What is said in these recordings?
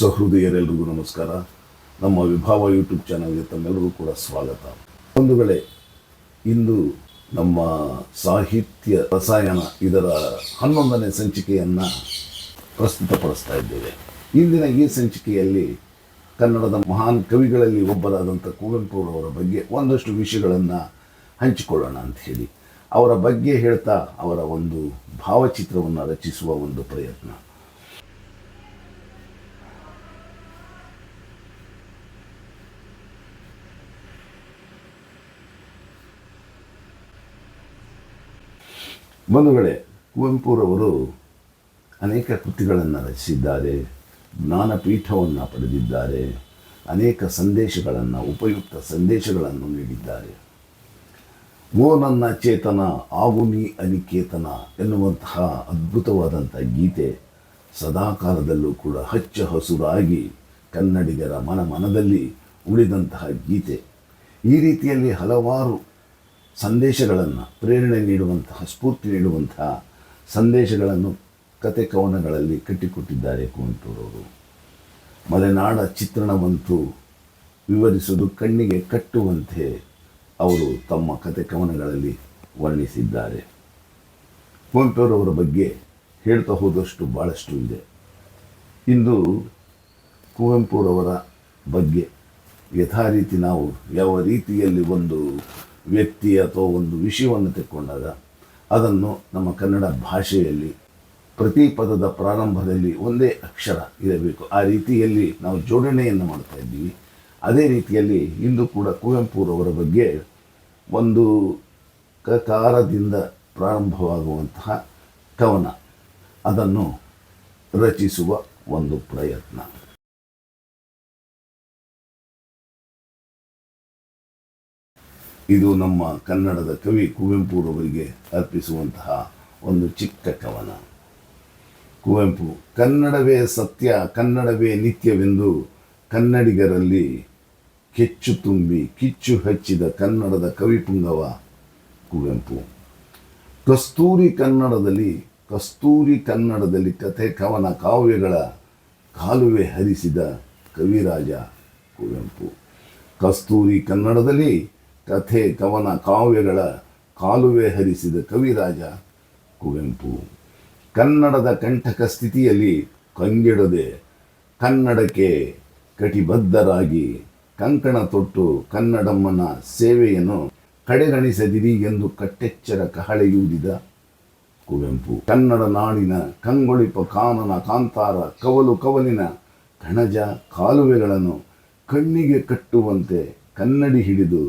ಸಹೃದಯರೆಲ್ಲರಿಗೂ ನಮಸ್ಕಾರ. ನಮ್ಮ ವಿಭಾವ ಯೂಟ್ಯೂಬ್ ಚಾನಲ್ಗೆ ತಮ್ಮೆಲ್ಲರಿಗೂ ಕೂಡ ಸ್ವಾಗತ. ಒಂದು ವೇಳೆ ಇಂದು ನಮ್ಮ ಸಾಹಿತ್ಯ ರಸಾಯನ ಇದರ ಹನ್ನೊಂದನೇ ಸಂಚಿಕೆಯನ್ನು ಪ್ರಸ್ತುತಪಡಿಸ್ತಾ ಇದ್ದೇವೆ. ಇಂದಿನ ಈ ಸಂಚಿಕೆಯಲ್ಲಿ ಕನ್ನಡದ ಮಹಾನ್ ಕವಿಗಳಲ್ಲಿ ಒಬ್ಬರಾದಂಥ ಕುವೆಂಪುರವರ ಬಗ್ಗೆ ಒಂದಷ್ಟು ವಿಷಯಗಳನ್ನು ಹಂಚಿಕೊಳ್ಳೋಣ ಅಂತ ಹೇಳಿ. ಅವರ ಬಗ್ಗೆ ಹೇಳ್ತಾ ಅವರ ಒಂದು ಭಾವಚಿತ್ರವನ್ನು ರಚಿಸುವ ಒಂದು ಪ್ರಯತ್ನ. ಬಂಧುಗಳೇ, ಕುವೆಂಪುರವರು ಅನೇಕ ಕೃತಿಗಳನ್ನು ರಚಿಸಿದ್ದಾರೆ, ಜ್ಞಾನಪೀಠವನ್ನು ಪಡೆದಿದ್ದಾರೆ, ಅನೇಕ ಸಂದೇಶಗಳನ್ನು, ಉಪಯುಕ್ತ ಸಂದೇಶಗಳನ್ನು ನೀಡಿದ್ದಾರೆ. ಓ ನನ್ನ ಚೇತನ ಆಗುನಿ ಅನಿಕೇತನ ಎನ್ನುವಂತಹ ಅದ್ಭುತವಾದಂಥ ಗೀತೆ ಸದಾಕಾಲದಲ್ಲೂ ಕೂಡ ಹಚ್ಚ ಹಸುರಾಗಿ ಕನ್ನಡಿಗರ ಮನ ಮನದಲ್ಲಿ ಉಳಿದಂತಹ ಗೀತೆ. ಈ ರೀತಿಯಲ್ಲಿ ಹಲವಾರು ಸಂದೇಶಗಳನ್ನು, ಪ್ರೇರಣೆ ನೀಡುವಂತಹ, ಸ್ಫೂರ್ತಿ ನೀಡುವಂತಹ ಸಂದೇಶಗಳನ್ನು ಕತೆ ಕವನಗಳಲ್ಲಿ ಕಟ್ಟಿಕೊಟ್ಟಿದ್ದಾರೆ ಕುವೆಂಪುರವರು. ಮಲೆನಾಡ ಚಿತ್ರಣವಂತೂ ವಿವರಿಸುವುದು ಕಣ್ಣಿಗೆ ಕಟ್ಟುವಂತೆ ಅವರು ತಮ್ಮ ಕತೆ ಕವನಗಳಲ್ಲಿ ವರ್ಣಿಸಿದ್ದಾರೆ. ಕುವೆಂಪುರವರ ಬಗ್ಗೆ ಹೇಳ್ತಾ ಹೋದಷ್ಟು ಭಾಳಷ್ಟು ಇದೆ. ಇಂದು ಕುವೆಂಪುರವರ ಬಗ್ಗೆ ಯಥಾರೀತಿ ನಾವು ಯಾವ ರೀತಿಯಲ್ಲಿ ಒಂದು ವ್ಯಕ್ತಿ ಅಥವಾ ಒಂದು ವಿಷಯವನ್ನು ತೆಕ್ಕೊಂಡಾಗ ಅದನ್ನು ನಮ್ಮ ಕನ್ನಡ ಭಾಷೆಯಲ್ಲಿ ಪ್ರತಿ ಪದದ ಪ್ರಾರಂಭದಲ್ಲಿ ಒಂದೇ ಅಕ್ಷರ ಇರಬೇಕು. ಆ ರೀತಿಯಲ್ಲಿ ನಾವು ಜೋಡಣೆಯನ್ನು ಮಾಡ್ತಾ ಇದ್ದೀವಿ. ಅದೇ ರೀತಿಯಲ್ಲಿ ಇಂದು ಕೂಡ ಕುವೆಂಪುರವರ ಬಗ್ಗೆ ಒಂದು ಕಕಾರದಿಂದ ಪ್ರಾರಂಭವಾಗುವಂತಹ ಕವನ. ಅದನ್ನು ರಚಿಸುವ ಒಂದು ಪ್ರಯತ್ನ. ಇದು ನಮ್ಮ ಕನ್ನಡದ ಕವಿ ಕುವೆಂಪುರವರಿಗೆ ಅರ್ಪಿಸುವಂತಹ ಒಂದು ಚಿಕ್ಕ ಕವನ. ಕುವೆಂಪು, ಕನ್ನಡವೇ ಸತ್ಯ, ಕನ್ನಡವೇ ನಿತ್ಯವೆಂದು ಕನ್ನಡಿಗರಲ್ಲಿ ಕೆಚ್ಚು ತುಂಬಿ ಕಿಚ್ಚು ಹಚ್ಚಿದ ಕನ್ನಡದ ಕವಿಪುಂಗವ ಕುವೆಂಪು. ಕಸ್ತೂರಿ ಕನ್ನಡದಲ್ಲಿ ಕಸ್ತೂರಿ ಕನ್ನಡದಲ್ಲಿ ಕಥೆ, ಕವನ, ಕಾವ್ಯಗಳ ಕಾಲುವೆ ಹರಿಸಿದ ಕವಿರಾಜ ಕುವೆಂಪು. ಕಸ್ತೂರಿ ಕನ್ನಡದಲ್ಲಿ ಕಥೆ ಕವನ ಕಾವ್ಯಗಳ ಕಾಲುವೆ ಹರಿಸಿದ ಕವಿರಾಜ ಕುವೆಂಪು. ಕನ್ನಡದ ಕಂಠಕ ಸ್ಥಿತಿಯಲ್ಲಿ ಕಂಗೆಡದೆ ಕನ್ನಡಕ್ಕೆ ಕಟಿಬದ್ಧರಾಗಿ ಕಂಕಣ ತೊಟ್ಟು ಕನ್ನಡಮ್ಮನ ಸೇವೆಯನ್ನು ಕಡೆಗಣಿಸದಿರಿ ಎಂದು ಕಟ್ಟೆಚ್ಚರ ಕಹಳೆಯೂದಿದ ಕುವೆಂಪು. ಕನ್ನಡ ನಾಡಿನ ಕಂಗೊಳಿಪ ಕಾನನ ಕಾಂತಾರ ಕವಲು ಕವಲಿನ ಕಣಜ ಕಾಲುವೆಗಳನ್ನು ಕಣ್ಣಿಗೆ ಕಟ್ಟುವಂತೆ ಕನ್ನಡಿ ಹಿಡಿದು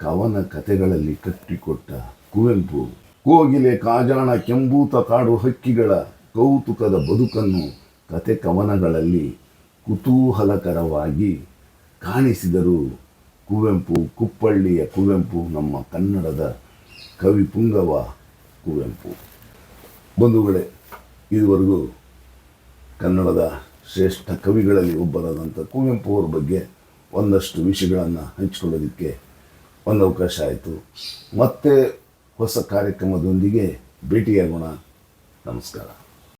ಕವನ ಕಥೆಗಳಲ್ಲಿ ಕಟ್ಟಿಕೊಟ್ಟ ಕುವೆಂಪು, ಕೋಗಿಲೆ ಕಾಜಾಣ ಕೆಂಬೂತ ಕಾಡು ಹಕ್ಕಿಗಳ ಕೌತುಕದ ಬದುಕನ್ನು ಕತೆ ಕವನಗಳಲ್ಲಿ ಕುತೂಹಲಕರವಾಗಿ ಕಾಣಿಸಿದರು ಕುವೆಂಪು ಕುಪ್ಪಳ್ಳಿಯ ಕುವೆಂಪು, ನಮ್ಮ ಕನ್ನಡದ ಕವಿ ಪುಂಗವ ಕುವೆಂಪು. ಬಂಧುಗಳೇ, ಇದುವರೆಗೂ ಕನ್ನಡದ ಶ್ರೇಷ್ಠ ಕವಿಗಳಲ್ಲಿ ಒಬ್ಬರಾದಂಥ ಕುವೆಂಪು ಅವರ ಬಗ್ಗೆ ಒಂದಷ್ಟು ವಿಷಯಗಳನ್ನು ಹಂಚಿಕೊಳ್ಳೋದಕ್ಕೆ ಒಂದು ಅವಕಾಶ ಆಯಿತು. ಮತ್ತೆ ಹೊಸ ಕಾರ್ಯಕ್ರಮದೊಂದಿಗೆ ಭೇಟಿಯಾಗೋಣ. ನಮಸ್ಕಾರ.